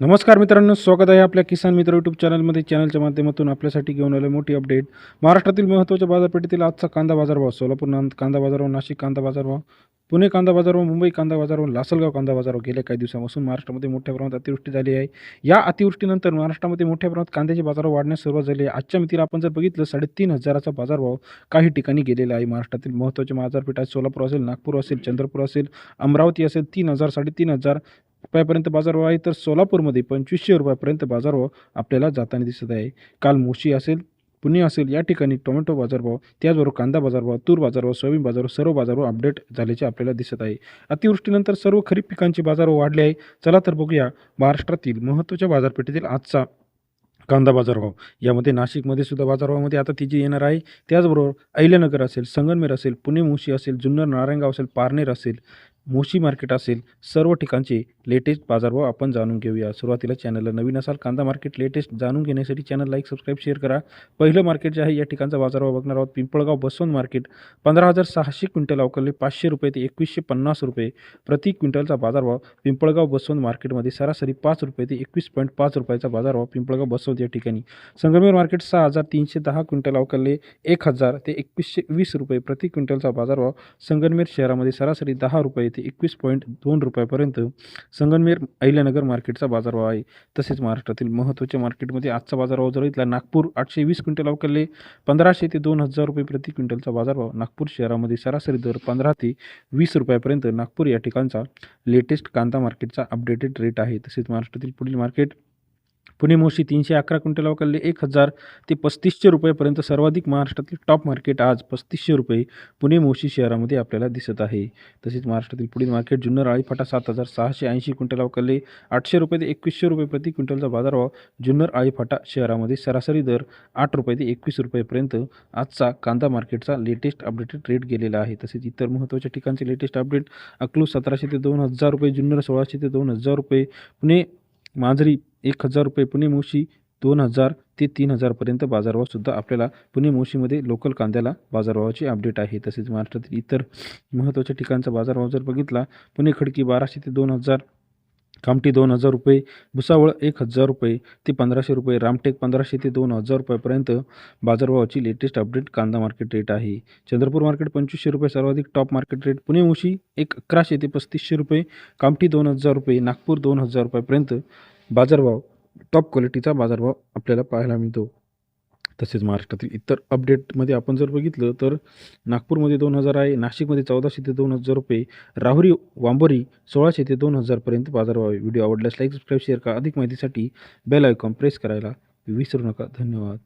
नमस्कार मित्रांनो स्वागत आहे आपल्या किसान मित्र यूट्यूब चॅनलमध्ये चॅनलच्या माध्यमातून आपल्यासाठी घेऊन आले मोठी अपडेट महाराष्ट्रातील महत्त्वाच्या बाजारपेठेतील आजचा कांदा बाजारभाव सोलापूर कांदा बाजारभाव नाशिक कांदा बाजारभाव पुणे कांदा बाजारभाव मुंबई कांदा बाजारभाव लासलगाव कांदा बाजारभाव गेल्या काही दिवसापासून महाराष्ट्रामध्ये मोठ्या प्रमाणात अतिवृष्टी झाली आहे. या अतिवृष्टीनंतर महाराष्ट्रामध्ये मोठ्या प्रमाणात कांद्याचे बाजारभाव वाढण्यास सुरुवात झाली आहे. आजच्या मितीला आपण जर बघितलं साडेतीन हजाराचा बाजारभाव काही ठिकाणी गेलेला आहे. महाराष्ट्रातील महत्त्वाचे बाजारपेठ आहेत सोलापूर असेल नागपूर असेल चंद्रपूर असेल अमरावती असेल तीन हजार साडेतीन हजार रुपयापर्यंत बाजारभाव आहे तर सोलापूरमध्ये पंचवीसशे रुपयापर्यंत बाजारभाव आपल्याला जाताना दिसत आहे. काल मोशी असेल पुणे असेल या ठिकाणी टोमॅटो बाजारभाव त्याचबरोबर कांदा बाजारभाव तूर बाजारभाव सोयाबीन बाजारभाव सर्व बाजारभाव अपडेट झाल्याचे आपल्याला दिसत आहे. अतिवृष्टीनंतर सर्व खरीप पिकांचे बाजारभाव वाढले आहे. चला तर बघूया महाराष्ट्रातील महत्त्वाच्या बाजारपेठेतील आजचा कांदा बाजारभाव यामध्ये नाशिकमध्ये सुद्धा बाजारभावामध्ये आता तिची येणार आहे. त्याचबरोबर अहिल्यानगर असेल संगनमेर असेल पुणे मुशी असेल जुन्नर नारायणगाव असेल पारनेर असेल मोशी मार्केट असेल सर्व ठिकाणचे लेटेस्ट बाजारभाव आपण जाणून घेऊया. सुरुवातीला चॅनलला नवीन असाल कांदा मार्केट लेटेस्ट जाणून घेण्यासाठी चॅनल लाईक सबस्क्राईब शेअर करा. पहिलं मार्केट जे आहे या ठिकाणचा बाजारभाव बघणार आहोत. पिंपळगाव बसवंत मार्केट पंधरा हजार सहाशे क्विंटल अवकलले पाचशे रुपये ते एकवीसशे पन्नास रुपये. प्रति क्विंटलचा बाजारभाव पिंपळगाव बसवंत मार्केटमध्ये सरासरी पाच रुपये ते एकवीस पॉईंट पाच रुपयाचा बाजारभाव पिंपळगाव बसवंत या ठिकाणी. संगमेर मार्केट सहा हजार तीनशे दहा क्विंटल अवकलले एक हजार ते एकवीसशे वीस रुपये. प्रति क्विंटलचा बाजारभाव संगमेर शहरामध्ये सरासरी दहा रुपये ते एकवीस पॉईंट दोन रुपयापर्यंत संगमनेर अहिल्यानगर मार्केटचा बाजारभाव आहे. तसेच महाराष्ट्रातील महत्त्वाच्या मार्केटमध्ये आजचा बाजारभाव जर इथला नागपूर आठशे वीस क्विंटल अवकलले पंधराशे ते दोन हजार रुपये प्रति क्विंटलचा बाजारभाव नागपूर शहरामध्ये सरासरी दर पंधरा ते वीस रुपयापर्यंत नागपूर या ठिकाणचा लेटेस्ट कांदा मार्केटचा अपडेटेड रेट आहे. तसेच महाराष्ट्रातील पुढील मार्केट पुणे मोशी तीनशे अकरा क्विंटल अवकलले एक हजार ते पस्तीसशे रुपयेपर्यंत सर्वाधिक महाराष्ट्रातील टॉप मार्केट आज पस्तीसशे रुपये पुणे मोशी शहरामध्ये आपल्याला दिसत आहे. तसेच महाराष्ट्रातील पुढील मार्केट जुन्नर आळीफाटा सात हजार सहाशे ऐंशी क्विंटल अवकलले आठशे रुपये ते एकवीसशे रुपये प्रति क्विंटलचा बाजारभाव जुन्नर आळीफाटा शहरामध्ये सरासरी दर आठ रुपये ते एकवीस रुपयेपर्यंत आजचा कांदा मार्केटचा लेटेस्ट अपडेटेड रेट गेलेला आहे. तसेच इतर महत्त्वाच्या ठिकाणचे लेटेस्ट अपडेट अकलूज सतराशे ते दोन हजार रुपये जुन्नर सोळाशे ते दोन हजार रुपये पुणे मांजरी एक हजार रुपये पुणे मोशी दोन हजार ते तीन हजारपर्यंत बाजारभावसुद्धा आपल्याला पुणे मोशीमध्ये लोकल कांद्याला बाजारभावाची अपडेट आहे. तसेच महाराष्ट्रातील इतर महत्त्वाच्या ठिकाणचा बाजारभाव जर बघितला पुणे खडकी बाराशे ते दोन हजार कामठी दोन हजार रुपये भुसावळ एक हजार रुपये ते पंधराशे रुपये रामटेक पंधराशे ते दोन हजार रुपयापर्यंत बाजारभावाची लेटेस्ट अपडेट कांदा मार्केट रेट आहे. चंद्रपूर मार्केट पंचवीसशे रुपये सर्वाधिक top market rate Pune Moshi एक अकराशे ते पस्तीसशे रुपये कामठी दोन हजार रुपये नागपूर दोन हजार रुपयापर्यंत बाजारभाव टॉप क्वालिटीचा बाजारभाव आपल्याला पाहायला मिळतो. तसेच महाराष्ट्रातील इतर अपडेटमध्ये आपण जर बघितलं तर नागपूरमध्ये दोन हजार आहे नाशिकमध्ये चौदाशे ते दोन हजार रुपये राहुरी वांबोरी सोळाशे ते दोन हजारपर्यंत बाजारभाव आहे. व्हिडिओ आवडल्यास लाईक सबस्क्राईब शेअर करा. अधिक माहितीसाठी बेल आयकॉन प्रेस करायला विसरू नका. धन्यवाद.